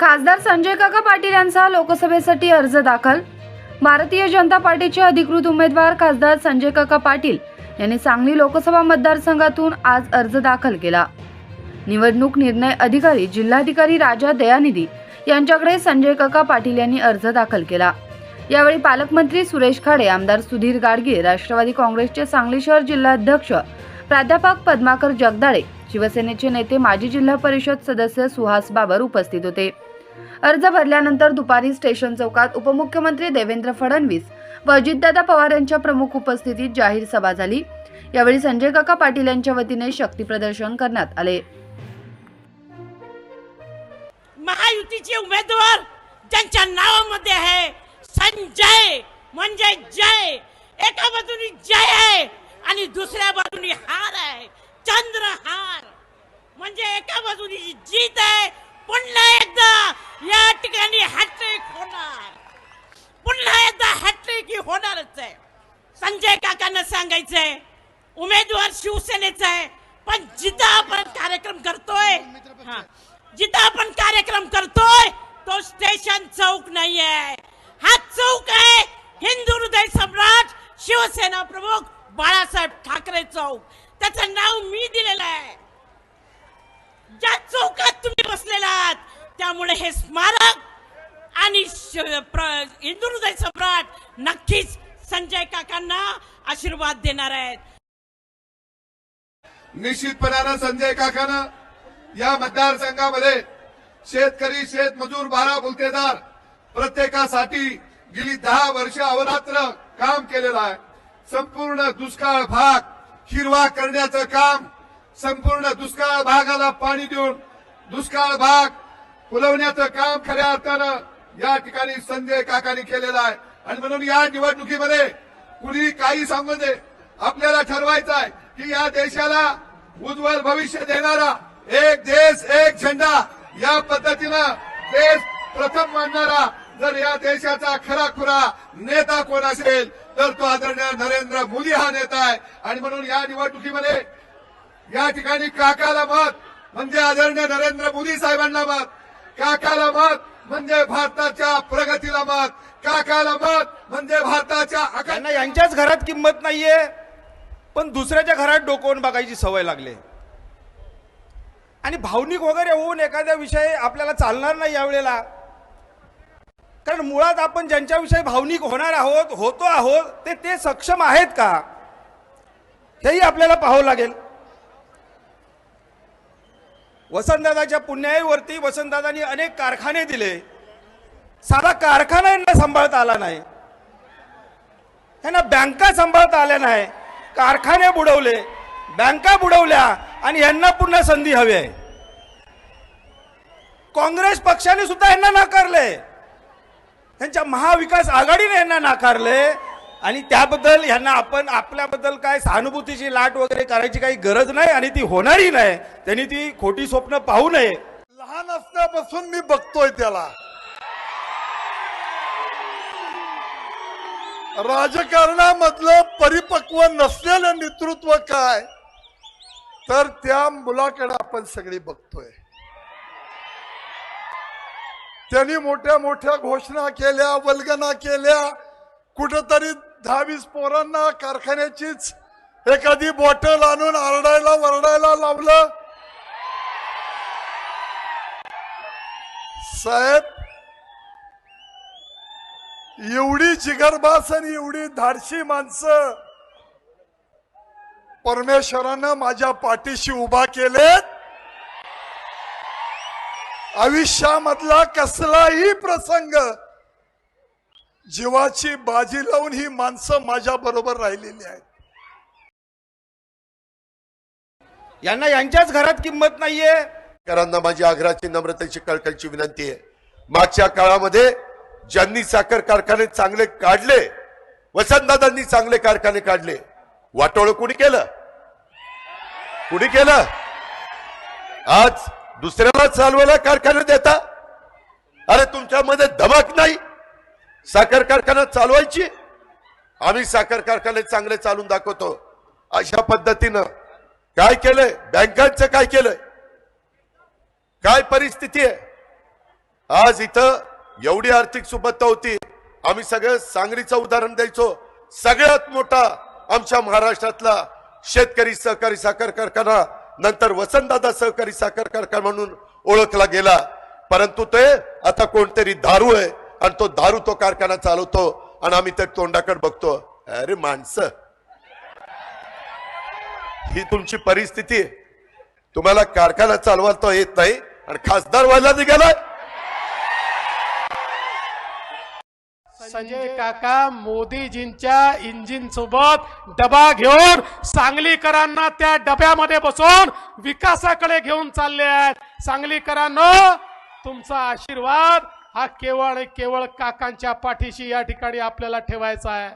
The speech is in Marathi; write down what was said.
खासदार संजय काका पाटील यांचा लोकसभेसाठी अर्ज दाखल. भारतीय जनता पार्टीचे अधिकृत उमेदवार खासदार संजय काका पाटील यांनी सांगली लोकसभा मतदारसंघातून आज अर्ज दाखल केला. निवडणूक निर्णय अधिकारी जिल्हाधिकारी राजा दयानिधी यांच्याकडे संजय काका पाटील यांनी अर्ज दाखल केला. यावेळी पालकमंत्री सुरेश खाडे आमदार सुधीर गाडगे राष्ट्रवादी काँग्रेसचे सांगली शहर जिल्हाध्यक्ष प्राध्यापक पद्माकर जगदाळे शिवसेनेचे नेते माजी जिल्हा परिषद सदस्य सुहास बाबर उपस्थित होते. अर्ज भरल्यानंतर दुपारी स्टेशन चौकात उपमुख्यमंत्री देवेंद्र फडणवीस व अजितदादा पवार यांच्या प्रमुख उपस्थितीत जाहीर सभा झाली. यावेळी संजय काका पाटील यांच्या वतीने शक्ती प्रदर्शन करण्यात आले. महायुतीचे उमेदवार ज्यांच्या नावामध्ये आहे संजय म्हणजे जय एका बाजूनी जय आहे आणि दुसऱ्या बाजूनी हार आहे चंद्रहार म्हणजे एका बाजूनी जीत आहे पुन्हा एकदा या ठिकाणी हॅट्रिक होणार पुन्हा एकदा हॅट्रिक ही होणारच आहे संजय काकांना सांगायचंय उमेदवार शिवसेनेचा आहे. पण जिथं आपण कार्यक्रम करतोय हा, जिथं आपण कार्यक्रम करतोय तो स्टेशन चौक नाहीये. हा चौक आहे हिंदू हृदय सम्राट शिवसेना प्रमुख बाळासाहेब ठाकरे चौक. त्याचं नाव मी दिलेलं आहे. ज्या चौकात तुम्ही बसलेला आहात त्यामुळे हे स्मारक आणि हिंदू हृदय सम्राट नक्कीच संजय काकांना आशीर्वाद देणार आहेत. निश्चितपणानं संजय काकानं या मतदारसंघामध्ये शेतकरी शेतमजूर बारा गुलतेदार प्रत्येकासाठी गेली दहा वर्ष अवरात्र काम केलेलं आहे. संपूर्ण दुष्काळ भाग हिरवा करण्याचं काम संपूर्ण दुष्काळ भागाला पाणी देऊन दुष्काळ भाग फुलवण्याचं काम खऱ्या अर्थानं या ठिकाणी संजय काकांनी केलेलं आहे. आणि म्हणून या निवडणुकीमध्ये कुणी काही सांगू दे आपल्याला ठरवायचं आहे की या देशाला उज्ज्वल भविष्य देणारा एक देश एक झेंडा या पद्धतीनं देश प्रथम मानणारा जर या देशाचा खरा खुरा नेता कोण असेल तर तो आदरणीय नरेंद्र मोदी हा नेता आहे. आणि म्हणून या निवडणुकीमध्ये या ठिकाणी काकाला मत म्हणजे आदरणीय नरेंद्र मोदी साहेबांना मत काकाला मत म्हणजे भारताच्या प्रगतीला मत काकाला मत म्हणजे भारताच्या अखंड त्यांना यांच्याच घरात किंमत नाहीये पण दुसऱ्याच्या घरात डोकवून बघायची सवय लागली. आणि भावनिक वगैरे होऊन एखाद्या विषय आपल्याला चालणार नाही यावेळेला. कारण मुळात आपण ज्यांच्याविषयी भावनिक होणार आहोत होतो आहोत ते ते सक्षम आहेत का? हेही आपल्याला पाहावं लागेल. वसंतदादाच्या पुण्याईवरती वसंतदादांनी अनेक कारखाने दिले. साधा कारखाना यांना सांभाळता आला नाही. त्यांना बँका सांभाळता आल्या नाही. कारखाने बुडवले बँका बुडवल्या आणि यांना पुन्हा संधी हवी आहे. काँग्रेस पक्षाने सुद्धा यांना नाकारले. त्यांच्या महाविकास आघाडीने यांना नाकारले. आणि त्याबद्दल ह्यांना आपण आपल्याबद्दल काय सहानुभूतीची लाट वगैरे करायची काही गरज नाही आणि ती होणारही नाही. त्यांनी ती खोटी स्वप्न पाहू नये. लहान असल्यापासून मी बघतोय त्याला. राजकारणामधलं परिपक्व नसलेलं नेतृत्व काय? तर त्या मुलाकडे आपण सगळी बघतोय. त्यांनी मोठ्या मोठ्या घोषणा केल्या वल्गना केल्या कुठंतरी दहावीस पोरांना कारखान्याचीच एखादी बॉटल आणून आरडायला वरडायला लावलं. साहेब एवढी जिगरबास आणि एवढी धाडशी माणसं परमेश्वरानं माझ्या पाठीशी उभा केलेत. आयुष्यामधला कसलाही प्रसंग जीवाची बाजी लावून ही माणसं माझ्या बरोबर राहिलेली आहेत. यांना यांच्याच घरात किंमत नाहीये. शेतकऱ्यांना माझी आग्रहाची नम्रतेची कळकळची विनंती आहे. मागच्या काळामध्ये ज्यांनी साखर कारखाने चांगले काढले वसंतदादांनी चांगले कारखाने काढले वाटोळ कुणी केलं? कुणी केलं? आज दुसऱ्याला चालवायला कारखाने देता? अरे तुमच्यामध्ये धमक नाही? साखर कारखाना चालवायची? आम्ही साखर कारखाने चांगले चालून दाखवतो. अशा पद्धतीनं काय केलंय? बँकांचं काय केलंय? काय परिस्थिती आहे? आज इथं एवढी आर्थिक सुबत्ता होती. आम्ही सगळं सांगलीचं उदाहरण द्यायचो. सगळ्यात मोठा आमच्या महाराष्ट्रातला शेतकरी सहकारी साखर कारखाना नंतर वसंतदादा सहकारी साखर कारखाना म्हणून ओळखला गेला. परंतु ते आता कोणतरी दारू आहे. आणि तो दारू तो कारखाना चालवतो आणि आम्ही त्या तोंडाकडे बघतो अरे माणसं. ही तुमची परिस्थिती तुम्हाला कारखाना चालवायला येत नाही आणि खासदार व्हायला निघालाय. संजय काका मोदीजींच्या इंजिन सोबत डबा घेऊन सांगलीकरांना त्या डब्यामध्ये बसून विकासाकडे घेऊन चालले आहेत. सांगलीकरांनो तुमचा आशीर्वाद हा केवळ केवळ काकांच्या पाठीशी या ठिकाणी आपल्याला ठेवायचा आहे.